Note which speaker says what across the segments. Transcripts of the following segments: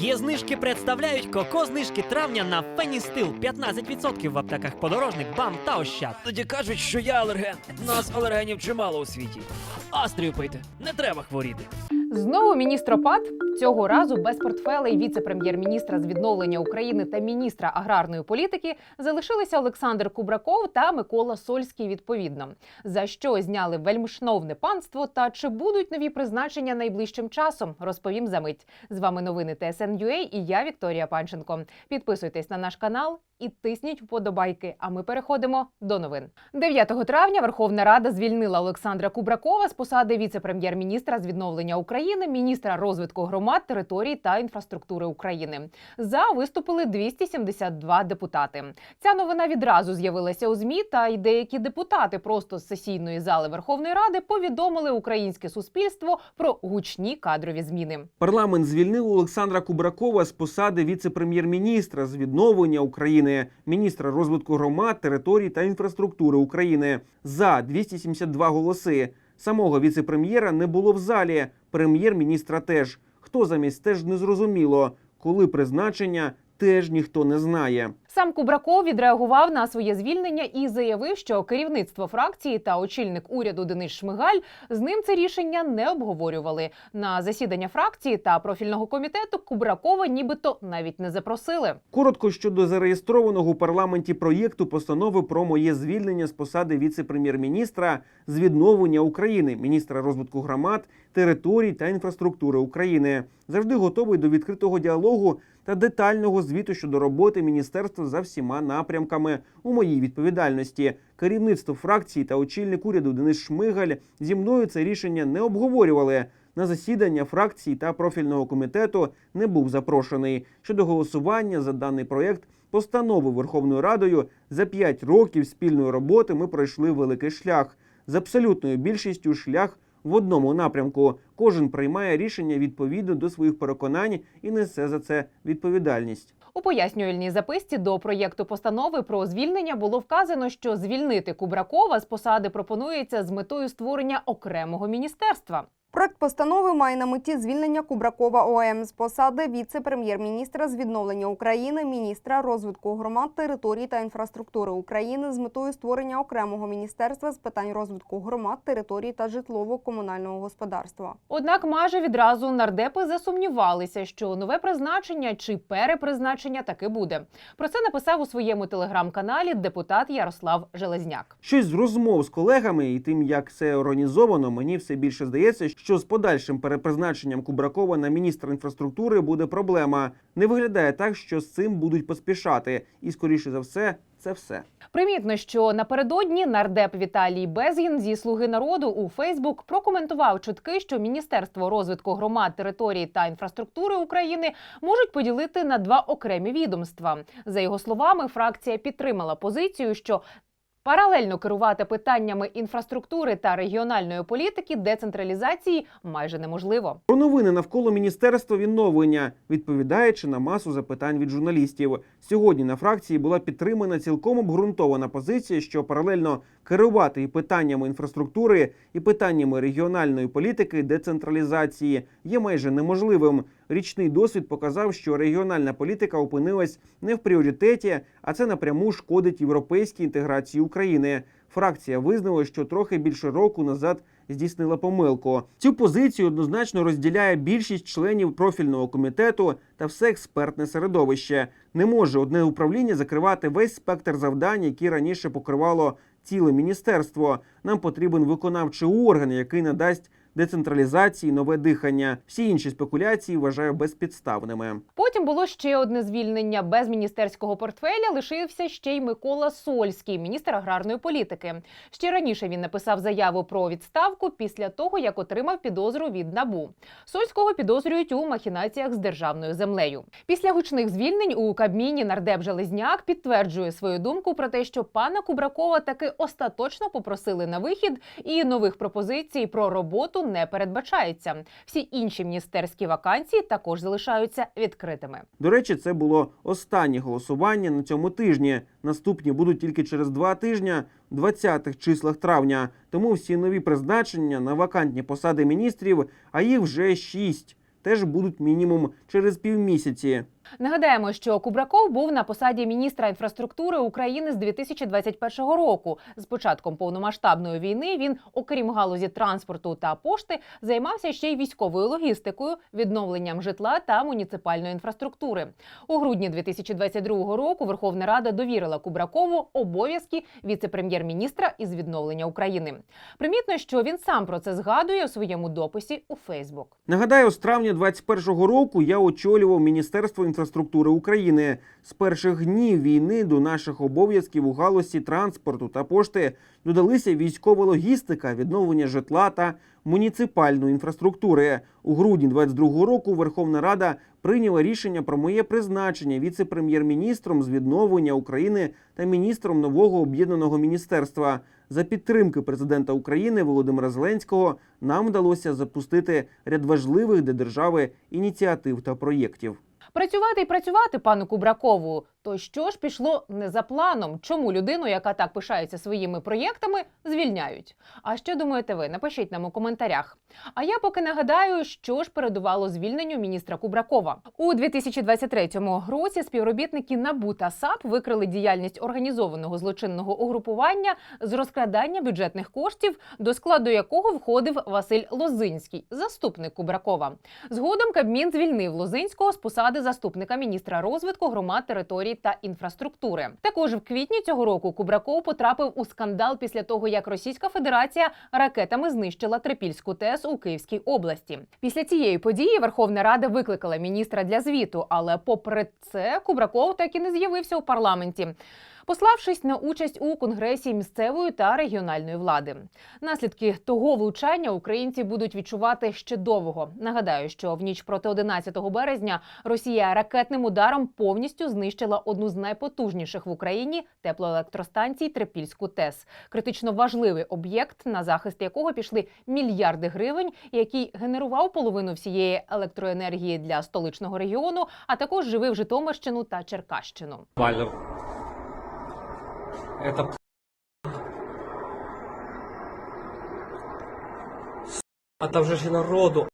Speaker 1: Є знижки представляють коко знижки травня на Феністил 15% в аптеках подорожник, бам та ощад. Тоді кажуть, що я алерген. Нас алергенів чимало у світі. Астрію пийте, не треба хворіти.
Speaker 2: Знову міністропад цього разу без портфелей віце-прем'єр-міністра з відновлення України та міністра аграрної політики залишилися Олександр Кубраков та Микола Сольський. Відповідно, за що зняли вельмишновне панство та чи будуть нові призначення найближчим часом, розповім за мить. З вами новини ТСН.UA і я Вікторія Панченко. Підписуйтесь на наш канал і тисніть вподобайки. А ми переходимо до новин. 9 травня Верховна Рада звільнила Олександра Кубракова з посади віце-прем'єр-міністра з відновлення України, міністра розвитку громад, територій та інфраструктури України. За виступили 272 депутати. Ця новина відразу з'явилася у змі. Та й деякі депутати просто з сесійної зали Верховної Ради повідомили українське суспільство про гучні кадрові зміни.
Speaker 3: Парламент звільнив Олександра Кубракова з посади віце-прем'єр-міністра з відновлення України, міністра розвитку громад, територій та інфраструктури України за 272 голоси. Самого віце-прем'єра не було в залі. Прем'єр-міністра теж. Хто замість теж не зрозуміло. Коли призначення теж ніхто не знає.
Speaker 2: Сам Кубраков відреагував на своє звільнення і заявив, що керівництво фракції та очільник уряду Денис Шмигаль з ним це рішення не обговорювали. На засідання фракції та профільного комітету Кубракова нібито навіть не запросили.
Speaker 3: Коротко щодо зареєстрованого у парламенті проєкту постанови про моє звільнення з посади віце-прем'єр-міністра з відновлення України, міністра розвитку громад, територій та інфраструктури України. Завжди готовий до відкритого діалогу та детального звіту щодо роботи міністерства за всіма напрямками у моїй відповідальності. Керівництво фракції та очільник уряду Денис Шмигаль зі мною це рішення не обговорювали. На засідання фракції та профільного комітету не був запрошений щодо голосування за даний проєкт постанови Верховною Радою за п'ять років спільної роботи. Ми пройшли великий шлях з абсолютною більшістю шлях в одному напрямку. Кожен приймає рішення відповідно до своїх переконань і несе за це відповідальність.
Speaker 2: У пояснювальній записці до проєкту постанови про звільнення було вказано, що звільнити Кубракова з посади пропонується з метою створення окремого міністерства.
Speaker 4: Проект постанови має на меті звільнення Кубракова ОМ з посади віце-прем'єр-міністра з відновлення України, міністра розвитку громад, територій та інфраструктури України з метою створення окремого міністерства з питань розвитку громад, територій та житлово-комунального господарства.
Speaker 2: Однак майже відразу нардепи засумнівалися, що нове призначення чи перепризначення таки буде. Про це написав у своєму телеграм-каналі депутат Ярослав Железняк.
Speaker 3: Щось з розмов з колегами і тим, як це організовано, мені все більше здається, що з подальшим перепризначенням Кубракова на міністра інфраструктури буде проблема. Не виглядає так, що з цим будуть поспішати, і скоріше за все, це все.
Speaker 2: Примітно, що напередодні нардеп Віталій Безгін зі Слуги народу у Фейсбук прокоментував чутки, що Міністерство розвитку громад, територій та інфраструктури України можуть поділити на два окремі відомства. За його словами, фракція підтримала позицію, що Паралельно керувати питаннями інфраструктури та регіональної політики децентралізації майже неможливо.
Speaker 3: Про новини навколо міністерства відновлення, відповідаючи на масу запитань від журналістів. Сьогодні на фракції була підтримана цілком обґрунтована позиція, що паралельно керувати і питаннями інфраструктури, і питаннями регіональної політики децентралізації є майже неможливим. Річний досвід показав, що регіональна політика опинилась не в пріоритеті, а це напряму шкодить європейській інтеграції України. Фракція визнала, що трохи більше року назад здійснила помилку. Цю позицію однозначно розділяє більшість членів профільного комітету та все експертне середовище. Не може одне управління закривати весь спектр завдань, які раніше покривало ціле міністерство. Нам потрібен виконавчий орган, який надасть децентралізації нове дихання. Всі інші спекуляції вважаю безпідставними.
Speaker 2: Потім було ще одне звільнення. Без міністерського портфеля лишився ще й Микола Сольський, міністр аграрної політики. Ще раніше він написав заяву про відставку після того, як отримав підозру від набу. Сольського підозрюють у махінаціях з державною землею. Після гучних звільнень у Кабміні нардеп Железняк підтверджує свою думку про те, що пана Кубракова таки остаточно попросили на вихід, і нових пропозицій про роботу не передбачається. Всі інші міністерські вакансії також залишаються відкритими.
Speaker 3: До речі, це було останнє голосування на цьому тижні. Наступні будуть тільки через два тижні, 20-х числах травня. Тому всі нові призначення на вакантні посади міністрів, а їх вже шість. теж будуть мінімум через півмісяці.
Speaker 2: Нагадаємо, що Кубраков був на посаді міністра інфраструктури України з 2021 року. З початком повномасштабної війни він, окрім галузі транспорту та пошти, займався ще й військовою логістикою, відновленням житла та муніципальної інфраструктури. У грудні 2022 року Верховна Рада довірила Кубракову обов'язки віце-прем'єр-міністра із відновлення України. Примітно, що він сам про це згадує у своєму дописі у Фейсбук.
Speaker 3: Нагадаю, з травня 2021 року я очолював Міністерство інфраструктури України. З перших днів війни до наших обов'язків у галузі транспорту та пошти додалися військова логістика, відновлення житла та муніципальної інфраструктури. У грудні 2022 року Верховна Рада прийняла рішення про моє призначення віце-прем'єр-міністром з відновлення України та міністром нового об'єднаного міністерства. За підтримки президента України Володимира Зеленського нам вдалося запустити ряд важливих для держави ініціатив та проєктів.
Speaker 2: Працювати і працювати, пану Кубракову. То що ж пішло не за планом? Чому людину, яка так пишається своїми проєктами, звільняють? А що думаєте ви? Напишіть нам у коментарях. А я поки нагадаю, що ж передувало звільненню міністра Кубракова у 2023 році. Співробітники НАБУ та САП викрили діяльність організованого злочинного угрупування з розкрадання бюджетних коштів, до складу якого входив Василь Лозинський, заступник Кубракова. Згодом Кабмін звільнив Лозинського з посади заступника міністра розвитку громад, територій та інфраструктури. Також в квітні цього року Кубраков потрапив у скандал після того, як Російська Федерація ракетами знищила Трипільську ТЕС у Київській області. Після цієї події Верховна Рада викликала міністра для звіту, але попри це Кубраков так і не з'явився у парламенті. Пославшись на участь у конгресі місцевої та регіональної влади, наслідки того влучання українці будуть відчувати ще довго. Нагадаю, що в ніч проти 11 березня Росія ракетним ударом повністю знищила одну з найпотужніших в Україні теплоелектростанцій Трипільську ТЕС. Критично важливий об'єкт, на захист якого пішли мільярди гривень, який генерував половину всієї електроенергії для столичного регіону, а також живив Житомирщину та Черкащину.
Speaker 5: Это А там же ж народу.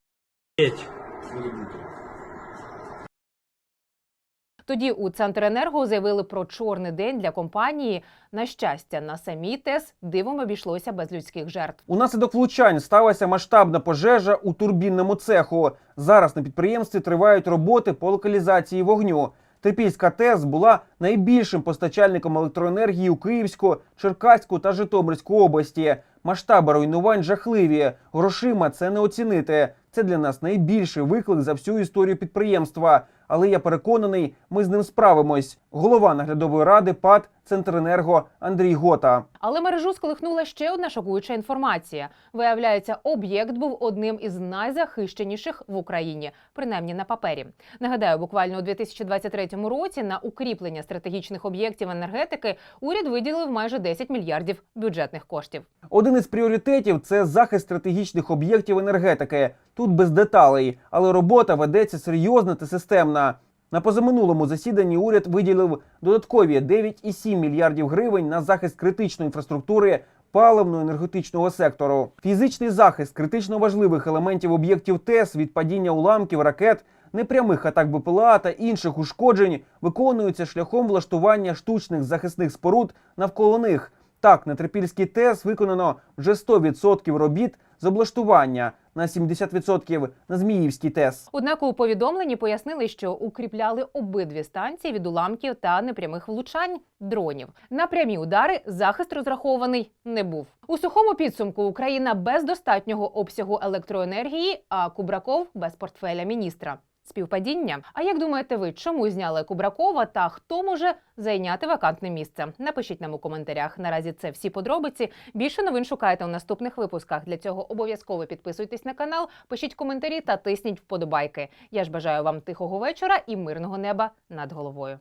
Speaker 2: Тоді у Центренерго заявили про чорний день для компанії. На щастя, на самій ТЕС дивом обійшлося без людських жертв.
Speaker 3: Унаслідок влучань сталася масштабна пожежа у турбінному цеху. Зараз на підприємстві тривають роботи по локалізації вогню. Трипільська ТЕС була найбільшим постачальником електроенергії у Київську, Черкаську та Житомирську області. Масштаби руйнувань жахливі. Грошима це не оцінити. Це для нас найбільший виклик за всю історію підприємства. Але я переконаний, ми з ним справимось. Голова наглядової ради ПАД Центренерго Андрій Гота.
Speaker 2: Але мережу сколихнула ще одна шокуюча інформація. Виявляється, об'єкт був одним із найзахищеніших в Україні, принаймні на папері. Нагадаю, буквально у 2023 році на укріплення стратегічних об'єктів енергетики уряд виділив майже 10 мільярдів бюджетних коштів.
Speaker 3: Один із пріоритетів це захист стратегічних об'єктів енергетики. Тут без деталей, але робота ведеться серйозна та системна. На позаминулому засіданні уряд виділив додаткові 9,7 мільярдів гривень на захист критичної інфраструктури паливно-енергетичного сектору. Фізичний захист критично важливих елементів об'єктів ТЕС від падіння уламків, ракет, непрямих атак БПЛА та інших ушкоджень виконується шляхом влаштування штучних захисних споруд навколо них. Так, на Трипільській ТЕС виконано вже 100% робіт з облаштування, на 70% на Зміївський ТЕС.
Speaker 2: Однак у повідомленні пояснили, що укріпляли обидві станції від уламків та непрямих влучань дронів. На прямі удари захист розрахований не був. У сухому підсумку Україна без достатнього обсягу електроенергії, а Кубраков без портфеля міністра. Співпадіння. А як думаєте ви, чому зняли Кубракова та хто може зайняти вакантне місце? Напишіть нам у коментарях. Наразі це всі подробиці. Більше новин шукайте у наступних випусках. Для цього обов'язково підписуйтесь на канал, пишіть коментарі та тисніть вподобайки. Я ж бажаю вам тихого вечора і мирного неба над головою.